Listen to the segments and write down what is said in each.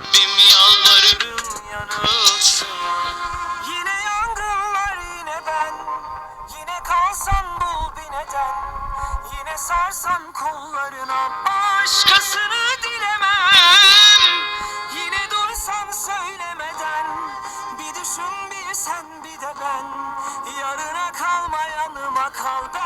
Rabbim yalvarırım yanılsın Yine yangınlar yine ben. Yine kalsan bul neden. Yine sarsan kollarına Başkasını dilemem. Yine dursan söylemeden. Bir düşün bir sen bir de ben. Yarına kalma yanıma kal. Ben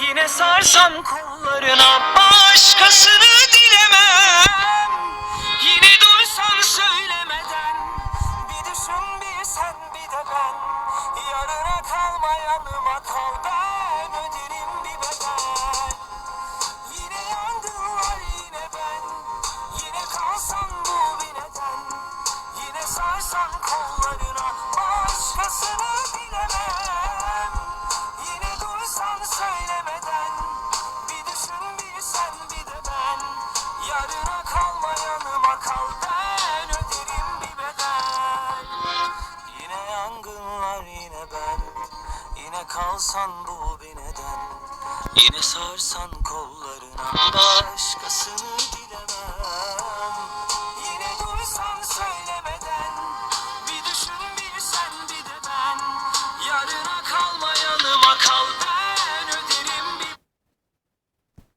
Yine sarsan kollarına Başkasını dilemem. Yine Yine kalsan bu bineden Yine sarsan kollarına Başkasını dilemem